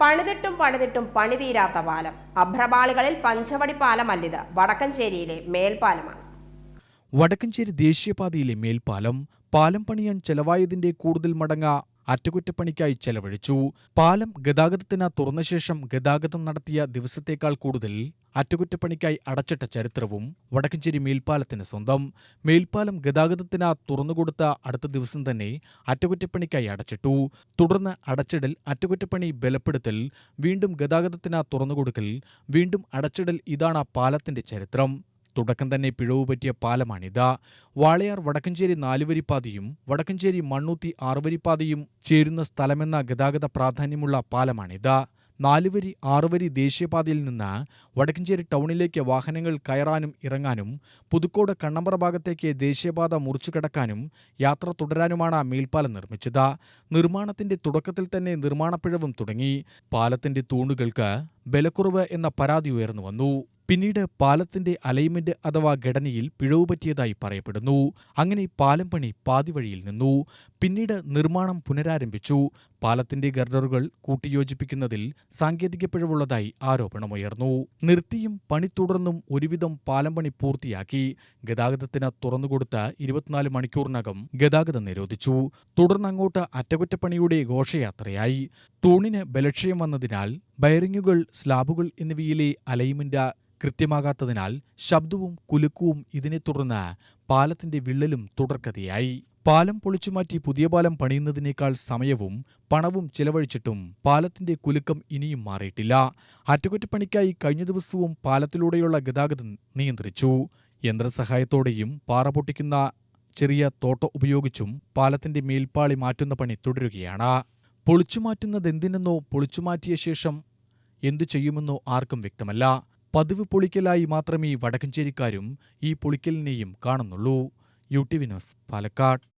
പണിതിട്ടും പണിതിട്ടും പണിതീരാത്ത പാലം. അഭ്രപാളികളിൽ പഞ്ചവടി പാലമല്ലിത്. വടക്കഞ്ചേരിയിലെ മേൽപ്പാലമാണ്. വടക്കഞ്ചേരി ദേശീയപാതയിലെ മേൽപ്പാലം പാലം പണിയാൻ ചെലവായതിന്റെ കൂടുതൽ മടങ്ങ അറ്റകുറ്റപ്പണിക്കായി ചെലവഴിച്ചു. പാലം ഗതാഗതത്തിന് തുറന്ന ശേഷം ഗതാഗതം നടത്തിയ ദിവസത്തേക്കാൾ കൂടുതൽ അറ്റകുറ്റപ്പണിക്കായി അടച്ചിട്ട ചരിത്രവും വടക്കഞ്ചേരി മേൽപ്പാലത്തിന് സ്വന്തം. മേൽപ്പാലം ഗതാഗതത്തിന് തുറന്നുകൊടുത്ത അടുത്ത ദിവസം തന്നെ അറ്റകുറ്റപ്പണിക്കായി അടച്ചിട്ടു. തുടർന്ന് അടച്ചിടൽ അറ്റകുറ്റപ്പണി ബലപ്പെടുത്തൽ വീണ്ടും ഗതാഗതത്തിന് തുറന്നുകൊടുക്കൽ വീണ്ടും അടച്ചിടൽ ഇതാണ് പാലത്തിന്റെ ചരിത്രം. തുടക്കം തന്നെ പിഴവ് പറ്റിയ പാലമാണിത് വാളയാർ വടക്കഞ്ചേരി നാലുവരിപ്പാതയും വടക്കഞ്ചേരി മണ്ണൂത്തി ആറുവരിപ്പാതയും ചേരുന്ന സ്ഥലമെന്ന ഗതാഗത പ്രാധാന്യമുള്ള പാലമാണിത് നാലുവരി ആറുവരി ദേശീയപാതയിൽ നിന്ന് വടക്കഞ്ചേരി ടൗണിലേക്ക് വാഹനങ്ങൾ കയറാനും ഇറങ്ങാനും പുതുക്കോട് കണ്ണമ്പ്ര ഭാഗത്തേക്ക് ദേശീയപാത മുറിച്ചു കടക്കാനും യാത്ര തുടരാനുമാണ് മേൽപ്പാലം നിർമ്മിച്ചത്. നിർമ്മാണത്തിന്റെ തുടക്കത്തിൽ തന്നെ നിർമ്മാണപ്പിഴവും തുടങ്ങി. പാലത്തിന്റെ തൂണുകൾക്ക് ബലക്കുറവ് എന്ന പരാതി ഉയർന്നു വന്നു. പിന്നീട് പാലത്തിന്റെ അലൈൻമെന്റ് അഥവാ ഘടനയിൽ പിഴവ് പറ്റിയതായി പറയപ്പെടുന്നു. അങ്ങനെ പാലം പണി പാതിവഴിയിൽ നിന്നു. പിന്നീട് നിർമ്മാണം പുനരാരംഭിച്ചു. പാലത്തിന്റെ ഗർഡറുകൾ കൂട്ടിയോജിപ്പിക്കുന്നതിൽ സാങ്കേതിക പിഴവുള്ളതായി ആരോപണമുയർന്നു. നിർത്തിയും പണി തുടർന്നും ഒരുവിധം പാലം പണി പൂർത്തിയാക്കി. ഗതാഗതത്തിന് തുറന്നുകൊടുത്ത ഇരുപത്തിനാല് മണിക്കൂറിനകം ഗതാഗതം നിരോധിച്ചു. തുടർന്നങ്ങോട്ട് അറ്റകുറ്റപ്പണിയുടെ ഘോഷയാത്രയായി. തൂണിന് ബലക്ഷയം വന്നതിനാൽ ബയറിങ്ങുകൾ സ്ലാബുകൾ എന്നിവയിലെ അലൈൻമെന്റ് കൃത്യമാകാത്തതിനാൽ ശബ്ദവും കുലുക്കവും ഇതിനെ തുടർന്ന് പാലത്തിന്റെ വിള്ളലും തുടർക്കഥയായി. പാലം പൊളിച്ചുമാറ്റി പുതിയ പാലം പണിയുന്നതിനേക്കാൾ സമയവും പണവും ചിലവഴിച്ചിട്ടും പാലത്തിന്റെ കുലുക്കം ഇനിയും മാറിയിട്ടില്ല. അറ്റകുറ്റപ്പണിക്കായി കഴിഞ്ഞ ദിവസവും പാലത്തിലൂടെയുള്ള ഗതാഗതം നിയന്ത്രിച്ചു. യന്ത്രസഹായത്തോടെയും പാറ പൊട്ടിക്കുന്ന ചെറിയ തോട്ട ഉപയോഗിച്ചും പാലത്തിന്റെ മേൽപ്പാളി മാറ്റുന്ന പണി തുടരുകയാണ്. പൊളിച്ചുമാറ്റുന്നതെന്തിനെന്നോ പൊളിച്ചുമാറ്റിയ ശേഷം എന്തു ചെയ്യുമെന്നോ ആർക്കും വ്യക്തമല്ല. പതിവ് പൊളിക്കലായി മാത്രമേ വടക്കഞ്ചേരിക്കാരും ഈ പൊളിക്കലിനെയും കാണുന്നുള്ളൂ. U T Vinos Palakkad.